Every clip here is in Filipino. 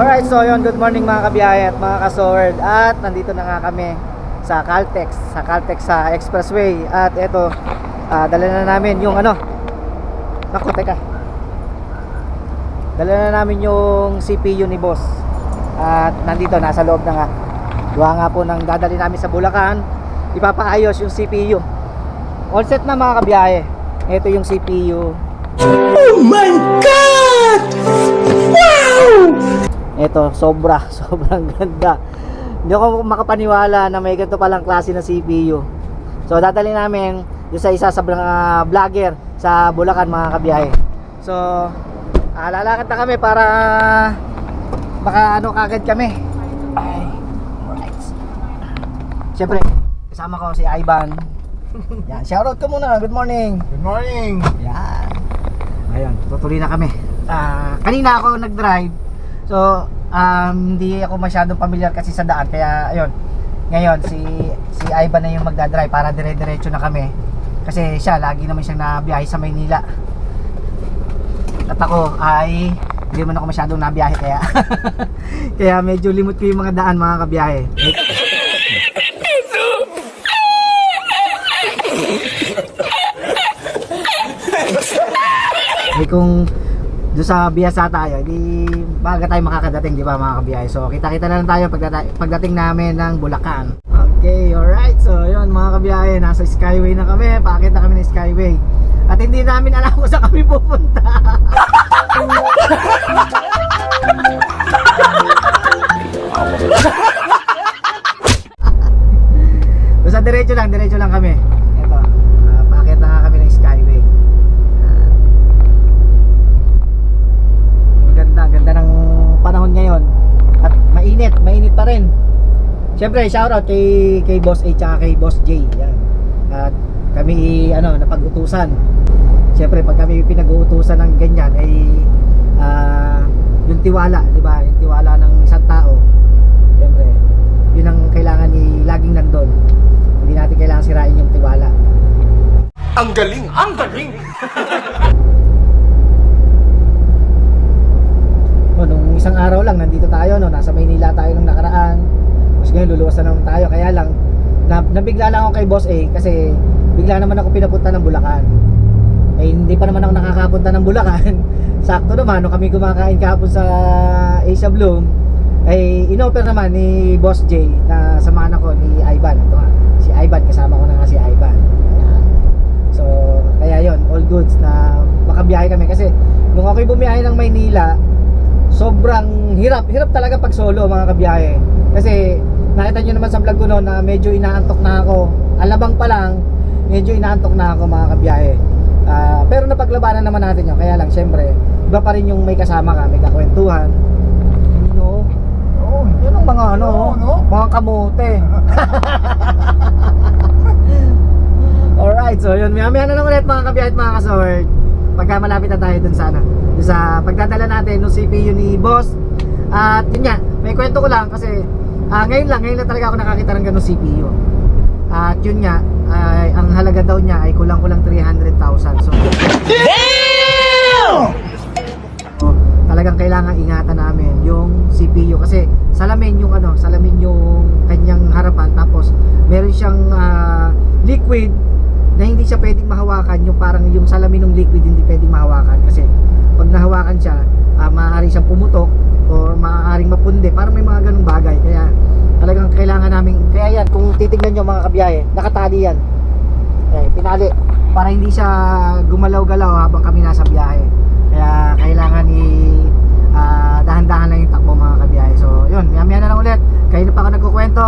Alright, so yun, good morning mga kabiyahe at mga kasword. At nandito na nga kami sa Caltex Sa Caltex sa Expressway. At eto, ah, dala na namin yung ano. Naku, teka. Dala na namin yung CPU ni boss. At nandito, nasa loob na nga. Gawa nga po nang dadali namin sa Bulacan Ipapaayos yung CPU All set na mga kabiyahe. Ito yung CPU Ito, sobra, sobrang ganda. Hindi ako makapaniwala na may ganito palang klase ng CPU. So, dadali namin yung sa isa sa mga vlogger sa Bulacan mga kabiyahe. So, ah, lalakad na kami para baka ano kagad kami. Ay, alright. Siyempre, kasama ko si Ivan. Yan, shoutout ka muna. Good morning. Good morning! Yan. Ayun, tutuloy na kami. Ah, kanina ako nag-drive. So, um, hindi ako masyadong familiar kasi sa daan. Kaya, ayun. Ngayon, si si Ivan na yung magdadrive para dire-diretso na kami. Kasi siya, lagi naman siyang nabiyahe sa Maynila. At ako ay hindi man ako masyadong nabiyahe kaya kaya medyo limot ko yung mga daan mga kabiyahe. Eh kung doon sa biyasa tayo, di baga tayo makakadating, di ba mga kabiyahe? So, kita-kita na lang tayo pagdata- pagdating namin ng Bulacan. Okay, alright. So, yun mga kabiyahe, nasa Skyway na kami. Pakit na kami ng Skyway. At hindi namin alam kung saan kami pupunta. Siyempre, shoutout kay kay Boss A tsaka kay Boss J. Yan. At kami ano, napag-utusan. Siyempre, pag kami pinag-uutusan ng ganyan ay ah, yung tiwala, 'di ba? Yung tiwala ng isang tao. Siyempre, yun ang kailangan ni laging nandun. Hindi natin kailangan sirain yung tiwala. Ang galing! Ang galing! O, nung isang araw lang, nandito tayo, no? nasa Maynila tayo nung nakaraan. Tapos ngayon, luluwas na naman tayo. Kaya lang, na, nabigla lang ako kay Boss A kasi bigla naman ako pinapunta ng Bulacan. Eh, hindi pa naman ako nakakapunta ng Bulacan. Sakto naman, nung kami kumakain kahapon sa Asia Bloom, ay inoffer naman ni Boss J na samahan ako ni Ivan. Ito nga, si Ivan, kasama ko na nga si Ivan. So, kaya yon all goods na makabiyahe kami kasi nung ako'y bumiyahe ng Maynila, sobrang hirap. Hirap talaga pag solo mga kabiyahe. Kasi nakita nyo naman sa vlog ko noon na medyo inaantok na ako. Alabang pa lang, medyo inaantok na ako mga kabiyahe. Ah, pero napaglabanan naman natin yun. Kaya lang, syempre, iba pa rin yung may kasama ka, may kakwentuhan. No? Oh, Yan ang mga ano, Oo, no? mga kamote. Alright, so yun, maya maya na lang ulit mga kabiyahe at mga kasaward. Pagka malapit na tayo dun sana. Dun sa pagdadala natin ng CPU ni boss. At yun nga, may kwento ko lang kasi ah, ngayon lang, ngayon lang talaga ako nakakita ng ganun CPU. At yun nga, ay, ang halaga daw niya ay kulang-kulang 300,000. So, So, talagang kailangan ingatan namin yung CPU kasi salamin yung ano, salamin yung kanyang harapan tapos meron siyang ah, liquid na hindi siya pwedeng mahawakan yung parang yung salamin ng liquid hindi pwedeng mahawakan kasi pag nahawakan siya uh, maaari siyang pumutok or maaaring mapundi parang may mga ganung bagay. Kaya talagang kailangan namin kaya yan kung titignan nyo mga kabiyahe nakatali yan. Eh, pinali para hindi siya gumalaw-galaw habang kami nasa biyahe. Kaya kailangan i ah, dahan-dahan lang yung takbo mga kabiyahe. So yun maya-maya na lang ulit. Kayo pa ako nagkukwento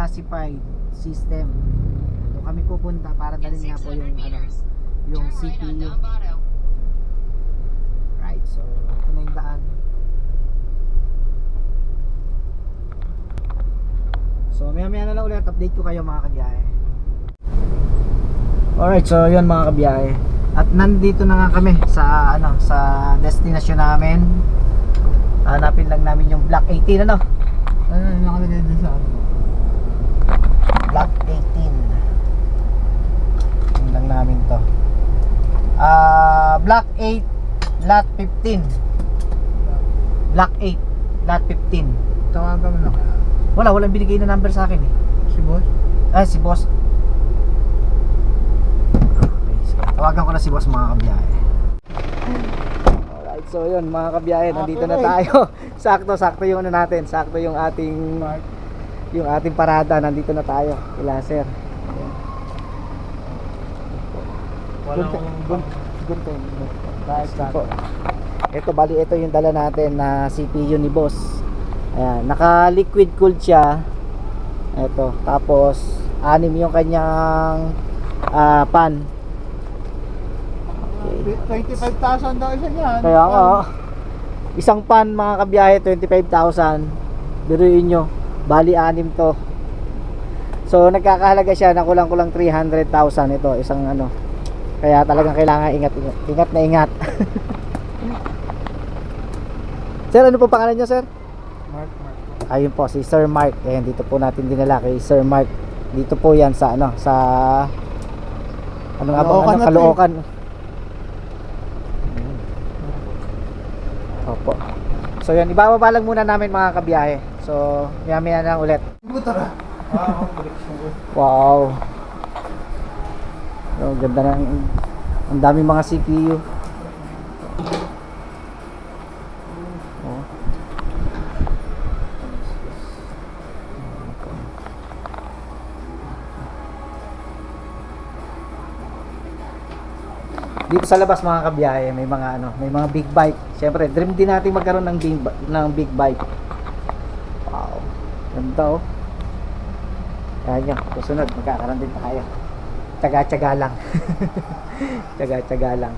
declassified system. Doon kami pupunta para dalhin nga po yung ano yung CPU. Right, so ito na yung daan. So maya maya na lang ulit update ko kayo mga kabiyahe. Alright, so yun mga kabiyahe. At nandito na nga kami sa ano sa destination namin. Hanapin lang namin yung Block 18 ano? Ano yung nakalagay dun sa ano? Block 18. Yun lang namin to. Ah, Block 8, Lot 15. Block 8, Lot 15. Tawagan mo na kaya. Wala, walang binigay na number sa akin eh. Si boss? Ah, si boss. Okay, so, tawagan ko na si boss mga kabiyahe. Alright, so yun mga kabiyahe, nandito na tayo. sakto, sakto yung ano natin, sakto yung ating yung ating parada, nandito na tayo. Right, po. Ito bali ito yung dala natin na CPU ni boss. Ayan, naka liquid cooled siya. Ito, tapos anim yung kanyang ah, pan. Okay. 25,000 daw isa niyan. Kaya nga, isang pan mga kabiyahe 25,000. Biruin nyo, bali anim to. So nagkakahalaga siya na kulang-kulang 300,000 ito, isang ano. Kaya talagang kailangan ingat ingat, ingat na ingat. sir, ano po pangalan niyo, sir? Mark, Mark. Ayun po si Sir Mark. Ayan dito po natin dinala kay Sir Mark. Dito po 'yan sa ano, sa ano nga ba, Caloocan ano, na to eh. Opo. So yun, ibababa lang muna namin mga kabiyahe. So, maya-maya na lang ulit. Buta ka. Ah, mo. Wow. So, ganda ng ang daming mga CPU. Oh. Dito sa labas mga kabiyahe, may mga ano, may mga big bike. Siyempre, dream din natin magkaroon ng big, bi- ng big bike. Oh. Yan, susunod, magkakaroon din tayo. Tsaga-tsaga lang. Tsaga-tsaga lang.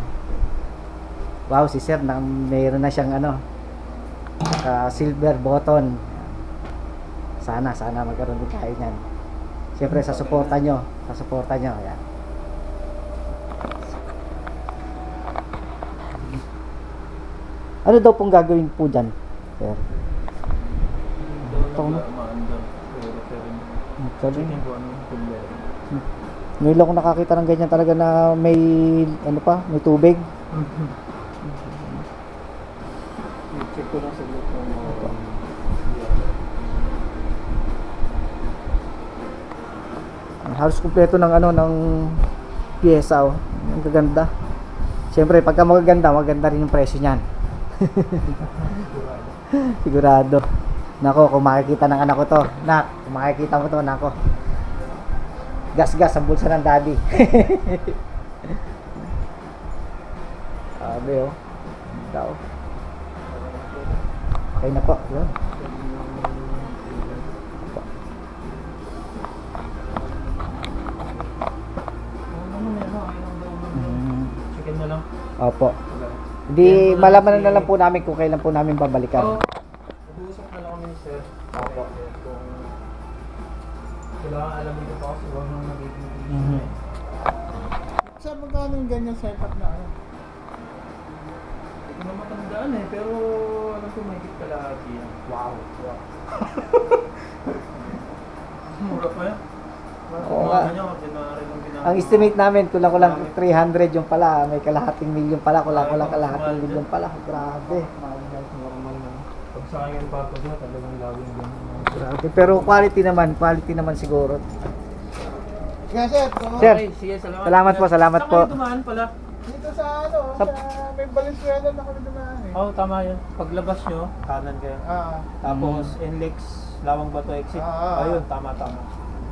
Wow, si Sir, na, mayroon na siyang ano, naka silver button. Sana, sana magkaroon din tayo niyan. Siyempre, sa suporta nyo, sa suporta nyo, ayan. Ano daw pong gagawin po dyan, Sir? Ito, Sabi, ngayon lang ako nakakita ng ganyan talaga na may ano pa, may tubig. Check ko lang sa group ng Halos kumpleto ng ano ng pyesa oh. Ang gaganda. Siyempre, pagka magaganda, maganda rin yung presyo niyan. Sigurado. Nako, kung makikita ng anak ko to, nak, kung makikita mo to, nako. Gas-gas ang bulsa ng daddy. Sabi oh. Daw. Okay na po. Yun. Opo. Hindi, malaman na lang po namin kung kailan po namin babalikan. Nag-uusap na lang kami ni Sir. Opo. Kung kailangan alam dito pa kasi huwag nang nagiging Mhm. Sa magkano yung ganyan setup na ano? Hindi ko na matandaan eh, pero alam ko may higit kalahati yan. Wow. Wow. Mura pa yan. Oo nga. Ang estimate namin, kulang-kulang 300 yung pala. May kalahating milyon pala. Kulang-kulang kalahating milyon pala. Grabe. normal na. Pag sa akin yung papag mo, talagang laging ganyan. Grabe. Pero quality naman. Quality naman siguro. Yes, sir. Sir, Okay, sige, salamat. salamat po, salamat Saan po. kayo dumaan pala? Dito sa ano, Sa- sa, may Valenzuela na kami dumaan eh. Oo, tama yun. Paglabas nyo, kanan kayo. Ah, Tapos, Mm. NLEX, Lawang Bato exit. Ah, ah, ah. Ayun, tama, tama.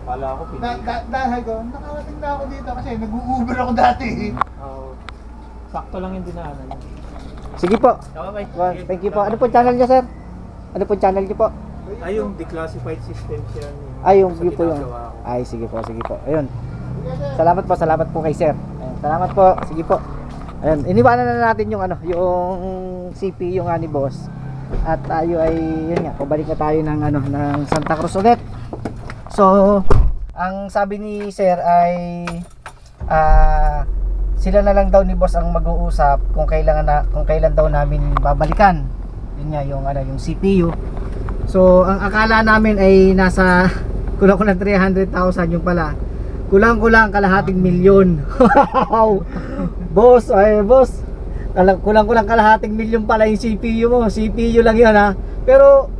Pala ako, da, pinili. da, dahil ko, nakarating na ako dito kasi nag-u-Uber ako dati. Oo. sakto lang yung dinaanan. Sige po. Okay. Well, thank you po. Ano po channel niya, sir? Ano po channel niyo po? Ay, yung declassified systems yan. Ay, yung view po yun. Ay, sige po, sige po. Ayun. Salamat po, salamat po kay sir. Ayun, salamat po. Sige po. Ayun, iniwanan na natin yung ano, yung CPU nga ni boss. At tayo ay yun nga, pabalik na tayo ng ano ng Santa Cruz ulit. So, ang sabi ni sir ay ah sila na lang daw ni boss ang mag-uusap kung kailangan na kung kailan daw namin babalikan. Yun nga yung ano, yung CPU. So, ang akala namin ay nasa kulang-kulang 300,000 yung pala. Kulang-kulang kalahating milyon. Wow! boss, ay boss. Kulang-kulang kalahating milyon pala yung CPU mo. CPU lang 'yan ha. Pero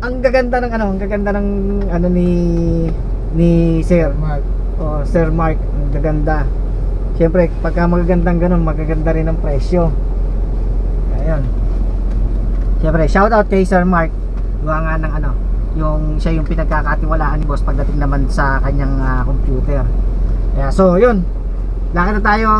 ang gaganda ng ano, ang gaganda ng ano ni ni Sir. Mark. Oh, Sir Mark, ang gaganda. Siyempre, pagka magagandang ganun, magaganda rin ang presyo. Ayun. Siyempre, shout out kay Sir Mark. Gawa nga ng ano, yung siya yung pinagkakatiwalaan ni boss pagdating naman sa kanyang ah, computer. Kaya so, yun. Lakad na tayo.